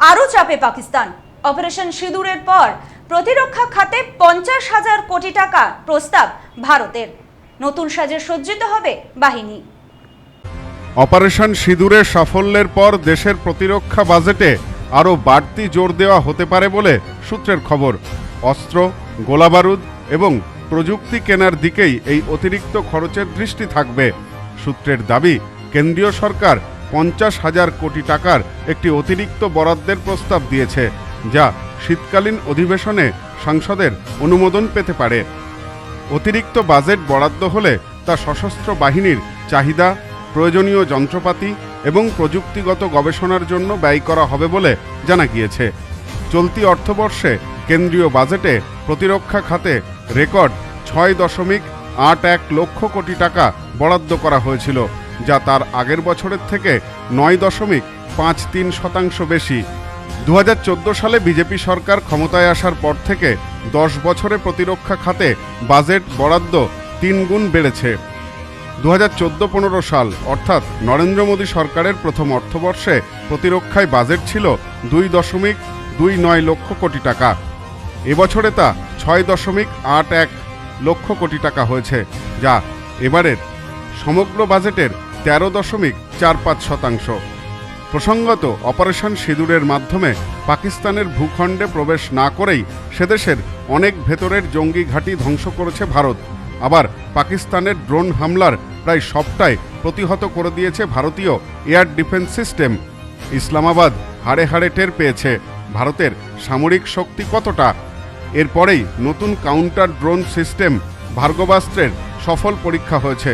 আরও চাপে পাকিস্তান। অপারেশন সিঁদুরের পর প্রতিরক্ষা খাতে পঞ্চাশ হাজার কোটি টাকা প্রস্তাব ভারতের। নতুন সাজে সজ্জিত হবে বাহিনী। অপারেশন সিঁদুরের সাফল্যের পর দেশের প্রতিরক্ষা বাজেটে আরও বাড়তি জোর দেওয়া হতে পারে বলে সূত্রের খবর। অস্ত্র, গোলাবারুদ এবং প্রযুক্তি কেনার দিকেই এই অতিরিক্ত খরচের দৃষ্টি থাকবে। সূত্রের দাবি, কেন্দ্রীয় সরকার পঞ্চাশ হাজার কোটি টাকার একটি অতিরিক্ত বরাদ্দের প্রস্তাব দিয়েছে, যা শীতকালীন অধিবেশনে সংসদের অনুমোদন পেতে পারে। অতিরিক্ত বাজেট বরাদ্দ হলে তা সশস্ত্র বাহিনীর চাহিদা, প্রয়োজনীয় যন্ত্রপাতি এবং প্রযুক্তিগত গবেষণার জন্য ব্যয় করা হবে বলে জানা গিয়েছে। চলতি অর্থবর্ষে কেন্দ্রীয় বাজেটে প্রতিরক্ষা খাতে রেকর্ড ছয় দশমিক আট এক লক্ষ কোটি টাকা বরাদ্দ করা হয়েছিল। যা তার আগের বছরের থেকে নয় দশমিক পাঁচ তিন শতাংশ বেশি। দু হাজার চোদ্দ সালে বিজেপি সরকার ক্ষমতায় আসার পর থেকে দশ বছরে প্রতিরক্ষা খাতে বাজেট বরাদ্দ তিন গুণ বেড়েছে। দু হাজার চোদ্দ পনেরো সাল, অর্থাৎ নরেন্দ্র মোদী সরকারের প্রথম অর্থবর্ষে প্রতিরক্ষায় বাজেট ছিল দুই দশমিক দুই নয় লক্ষ কোটি টাকা। এবছরে তা ছয় দশমিক আট এক লক্ষ কোটি টাকা হয়েছে, যা এবারের সমগ্র বাজেটের তেরো দশমিক চার পাঁচ শতাংশ। প্রসঙ্গত, অপারেশন সিঁদুরের মাধ্যমে পাকিস্তানের ভূখণ্ডে প্রবেশ না করেই সেদেশের অনেক ভেতরের জঙ্গি ঘাঁটি ধ্বংস করেছে ভারত। আবার পাকিস্তানের ড্রোন হামলার প্রায় সবটাই প্রতিহত করে দিয়েছে ভারতীয় এয়ার ডিফেন্স সিস্টেম। ইসলামাবাদ হাড়ে হাড়ে টের পেয়েছে ভারতের সামরিক শক্তি কতটা। এরপরেই নতুন কাউন্টার ড্রোন সিস্টেম ভার্গবাস্ত্রের সফল পরীক্ষা হয়েছে।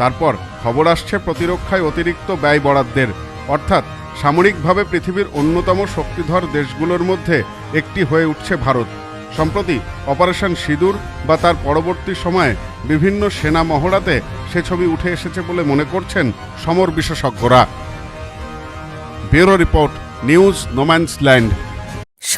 তারপর খবর আসছে প্রতিরক্ষায় অতিরিক্ত ব্যয় বরাদ্দের। অর্থাৎ, সামরিকভাবে পৃথিবীর অন্যতম শক্তিধর দেশগুলোর মধ্যে একটি হয়ে উঠছে ভারত। সম্প্রতি অপারেশন সিঁদুর বা তার পরবর্তী সময়ে বিভিন্ন সেনা মহড়াতে সে ছবি উঠে এসেছে বলে মনে করছেন সমর বিশেষজ্ঞরা। Bureau report, news no man's land